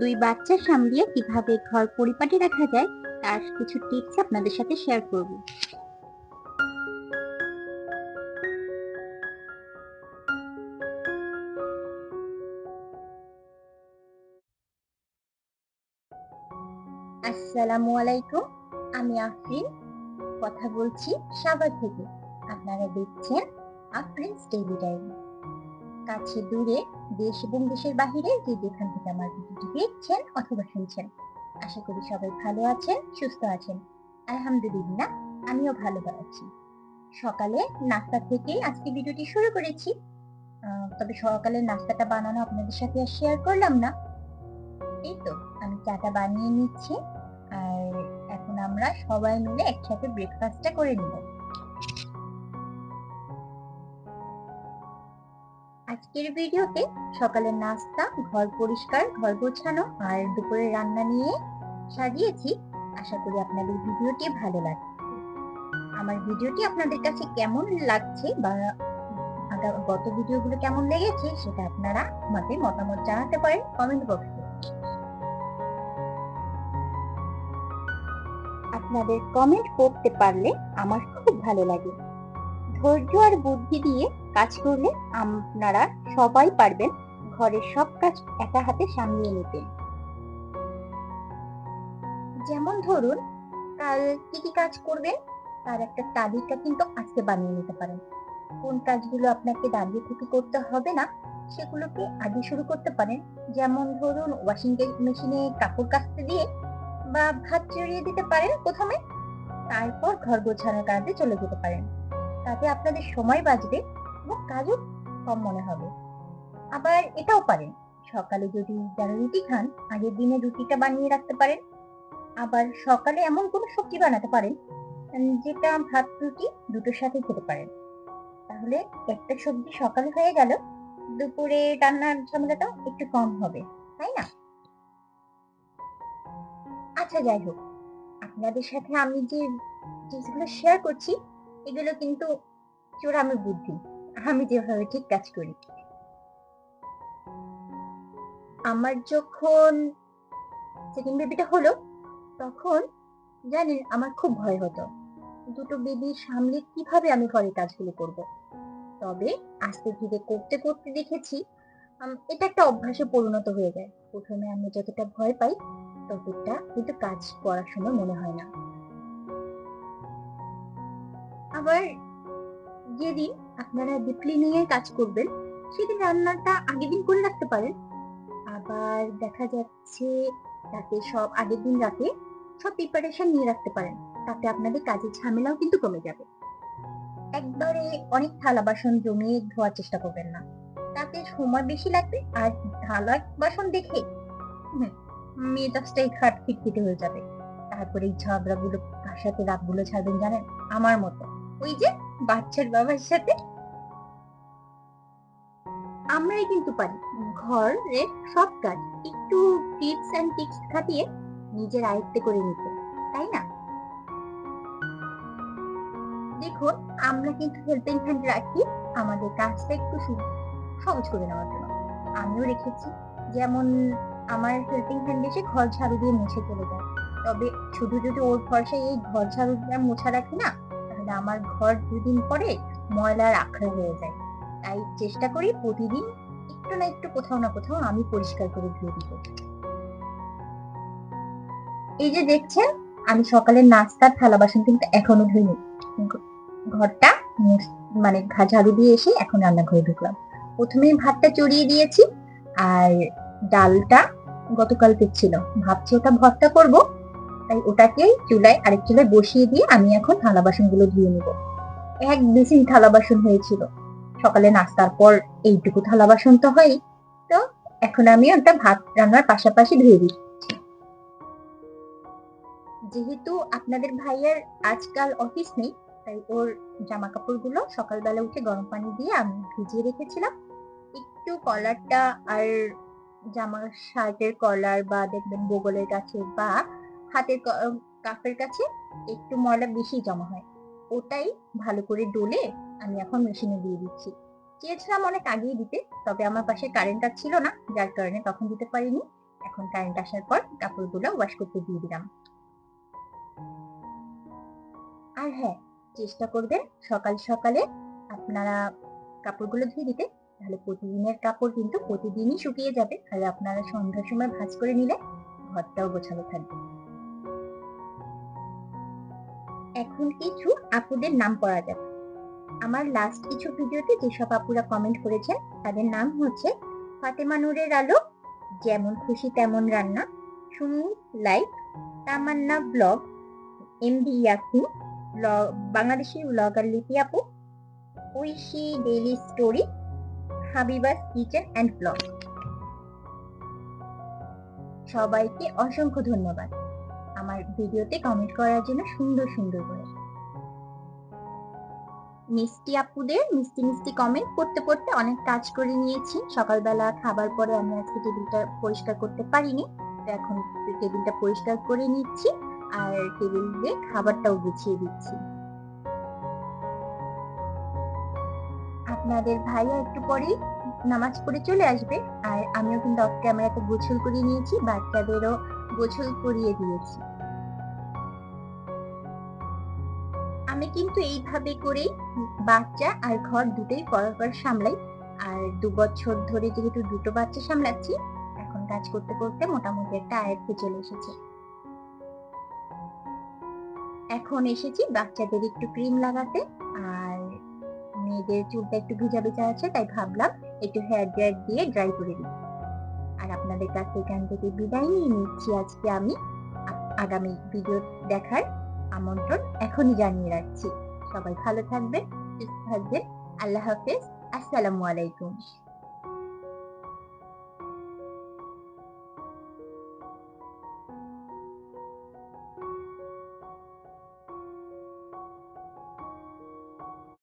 দুই বাচ্চা সামলিয়ে কীভাবে ঘর পরিপাটি রাখা যায়, তার কিছু টিপস আপনাদের সাথে শেয়ার করব। আসসালামু আলাইকুম, আমি আফরিন। কথা বলছি সাভার থেকে। আপনারা দেখছেন আফরিন ডেইলি ডায়েরি। কাছে দূরে দেশ এবং দেশের বাহিরে যে যেখান থেকে আমার ভিডিওটি দেখছেন অথবা শুনছেন। আশা করি সবাই ভালো আছেন, সুস্থ আছেন। আলহামদুলিল্লাহ, আমিও ভালো আছি। সকালে নাস্তা থেকে আজকে ভিডিওটি শুরু করেছি। তবে সকালে নাস্তাটা বানানো আপনাদের সাথে আর শেয়ার করলাম না। এই তো, আমি চাটা বানিয়ে নিচ্ছি। আর এখন আমরা সবাই মিলে একসাথে ব্রেকফাস্টটা করে নিব। আজকের ভিডিওতে সকালের নাস্তা, ঘর পরিষ্কার, ঘর গোছানো আর দুপুরের রান্না নিয়ে সাজিয়েছি। আশা করি আপনাদের ভিডিওটি ভালো লাগবে। আমার ভিডিওটি আপনাদের কাছে কেমন লাগছে বা গত ভিডিওগুলো কেমন লেগেছে সেটা আপনারা আমাকে মতামত জানাতে পারেন কমেন্ট বক্সে আপনাদের কমেন্ট করতে পারলে আমার খুব ভালো লাগে। ধৈর্য আর বুদ্ধি দিয়ে কাজ করলে আপনারা সবাই পারবেন ঘরের সব কাজ একা হাতে সামলিয়ে নিতে। যেমন ধরুন, কাল কি কি কাজ করবেন? তার একটা তালিকা কিন্তু আজকে বানিয়ে নিতে পারেন। কোন কাজগুলো আপনাকে দাঁড়িয়ে থেকে করতে হবে না, সেগুলোকে আগে শুরু করতে পারেন। যেমন ধরুন ওয়াশিং মেশিনে কাপড় কাচতে দিয়ে বা ভাত চড়িয়ে দিতে পারেন প্রথমে। তারপর ঘর গোছানোর কাজে চলে যেতে পারেন। তাতে আপনাদের সময় বাঁচবে এবং কাজও কম মনে হবে। আবার এটাও পারেন, সকালে যদি যারা রুটি খান, আগের দিনে রুটিটা বানিয়ে রাখতে পারেন। আবার সকালে এমন কোনো সবজি বানাতে পারেন যেটা ভাত, রুটি দুটোর সাথে খেতে পারেন। তাহলে একটা সবজি সকালে হয়ে গেল, দুপুরে রান্নার ঝামেলাটা একটু কম হবে, তাই না? আচ্ছা যাই হোক, আপনাদের সাথে আমি যে জিনিসগুলো শেয়ার করছি এগুলো কিন্তু চোরামি বুদ্ধি। আমি যেভাবে ঠিক কাজ করি। আমার যখন সেকেন্ড বেবিটা হলো, তখন জানেন আমার খুব ভয় হতো। দুটো বেবি সামলে কীভাবে আমি ঘরের কাজগুলো করব? তবে আস্তে ধীরে করতে করতে দেখেছি এটা একটা অভ্যাসে পরিণত হয়ে যায়। প্রথমে আমি যতটা ভয় পাই, ততটা কিন্তু কাজ করার সময় মনে হয় না। আবার যেদিন আপনারা ডিপলি নিয়ে কাজ করবেন, সেদিন রান্নাটা আগের দিন করে রাখতে পারেন। আবার দেখা যাচ্ছে রাতে সব আগের দিন রাতে সব প্রিপারেশন নিয়ে রাখতে পারেন। তাতে আপনাদের কাজের ঝামেলাও কিন্তু কমে যাবে। একবারে অনেক থালা বাসন জমিয়ে ধোয়ার চেষ্টা করবেন না। তাতে সময় বেশি লাগবে আর থালা বাসন দেখে মেজাজটাই খাট খিটখিটে হয়ে যাবে। তারপরে এই ঝগড়াগুলো কার সাথে রাগগুলো ছাড়বেন জানেন? আমার মতো। ওই যে বাচ্চার বাবার সাথে? আমরাই কিন্তু পারি। ঘরের সব কাজ। একটু টিপস অ্যান্ড টিক্স খাটিয়ে নিজের আয়ত্তে করে নিতে, তাই না? দেখুন, আমরা কিন্তু হেল্পিং হ্যান্ড রাখি, আমাদের কাজটা একটু সহজ করে নেওয়ার জন্য। আমিও রেখেছি। যেমন আমার হেল্পিং হ্যান্ড এসে ঘর ঝাড়ু দিয়ে মুছে চলে যায় তবে শুধু যদি ওর ভরসায় এই ঘর ঝাড়ু দিয়ে মোছা রাখি না তাহলে আমার ঘর দুদিন পরে ময়লার আখড়া হয়ে যায়। তাই চেষ্টা করি প্রতিদিন একটু না একটু কোথাও না কোথাও আমি পরিষ্কার করে ধুয়ে দিব এই যে দেখছেন, আমি সকালের নাস্তার থালা বাসন কিন্তু এখনও ধুইনি। ঘরটা মানে ঝাড়ু দিয়ে এসে এখন রান্নাঘরে ঢুকলাম। প্রথমে ভাতটা চড়িয়ে দিয়েছি, আর ডালটা গতকাল ছিল। ভাবছি ওটা ভর্তা করব তাই ওটাকে চুলায় আরেক চুলায় বসিয়ে দিয়ে আমি এখন থালা বাসনগুলো ধুয়ে নিব। এক বেসিন থালা বাসন হয়েছিল। সকালে নাস্তার পর এইটুকু থালা বাসন তো হয় তো এখন আমি ওটা ভাত রান্নার পাশাপাশি ধুয়ে দিচ্ছি। যেহেতু আপনাদের ভাইয়ের আজকাল অফিস নেই, তাই ওর জামা কাপড়গুলো সকালবেলা উঠে গরম পানি দিয়ে আমি ভিজিয়ে রেখেছিলাম। একটু কলারটা আর জামা শার্টের কলার বা দেখবেন বগলের কাছে বা হাতের ক- কাপের কাছে একটু ময়লা বেশি জমা হয়। ওটাই ভালো করে ডলে আমি এখন মেশিনে দিয়ে দিচ্ছি। চেয়েছিলাম অনেক আগেই দিতে, তবে আমার পাশে কারেন্টটা ছিল না, যার কারণে তখন দিতে পারিনি। এখন কারেন্ট আসার পর কাপড়গুলো ওয়াশ করতে দিয়ে দিলাম। আর হ্যাঁ চেষ্টা করবেন সকাল সকালে আপনারা কাপড়গুলো ধুয়ে দিতে, তাহলে প্রতিদিনের কাপড় কিন্তু প্রতিদিনই শুকিয়ে যাবে। আর আপনারা সন্ধ্যার সময় ভাঁজ করে নিলে ঘরটাও গোছানো থাকবে। এখন কিছু আপুদের নাম পড়া যাবে আমার লাস্ট কিছু ভিডিওতে যেসব আপুরা কমেন্ট করেছেন, তাদের নাম হচ্ছে ফাতেমা নূরের আলো, যেমন খুশি তেমন রান্না, Sumi like Tamanna blog MD Yasin blog- Bangladeshi blogger Lipi আপু, Oishi daily story Habiba's kitchen and blog সবাইকে অসংখ্য ধন্যবাদ। আমার ভিডিওতে কমেন্ট করার জন্য সুন্দর সুন্দর করে। মিষ্টি আপুদের মিষ্টি মিষ্টি কমেন্ট পড়তে পড়তে অনেক কাজ করে নিয়েছি। সকালবেলা খাবার পরে আমি আজকে টেবিলটা পরিষ্কার করতে পারিনি। তো এখন টেবিলটা পরিষ্কার করে নিচ্ছি আর টেবিল দিয়ে খাবারটাও গুছিয়ে দিচ্ছি। আপনাদের ভাইয়া একটু পরেই নামাজ পড়ে চলে আসবে আর আমিও কিন্তু অফ ক্যামেরাতে গোছল করিয়ে নিয়েছি, বাচ্চাদেরও গোছল করিয়ে দিয়েছি। আমি কিন্তু এইভাবে করেই বাচ্চা আর ঘর দুটোই পরপর সামলাই। আর দু বছর ধরে যেহেতু দুটো বাচ্চা সামলাচ্ছি, এখন কাজ করতে করতে মোটামুটি একটা আয়ত্তে চলে এসেছে। এখন এসেছি বাচ্চাদের একটু ক্রিম লাগাতে, আর মেয়েদের চুলটা একটু ভিজা ভিজা আছে, তাই ভাবলাম একটু হেয়ার ড্রায়ার দিয়ে ড্রাই করে দিই। আর আপনাদের কাছে এখান থেকে বিদায় নিয়ে নিচ্ছি আজকে আমি। আগামী ভিডিও দেখার আমন্ত্রণ এখনই জানিয়ে রাখছি। সবাই ভালো থাকবেন সুস্থ থাকবেন। আল্লাহ হাফেজ। আসসালামু আলাইকুম।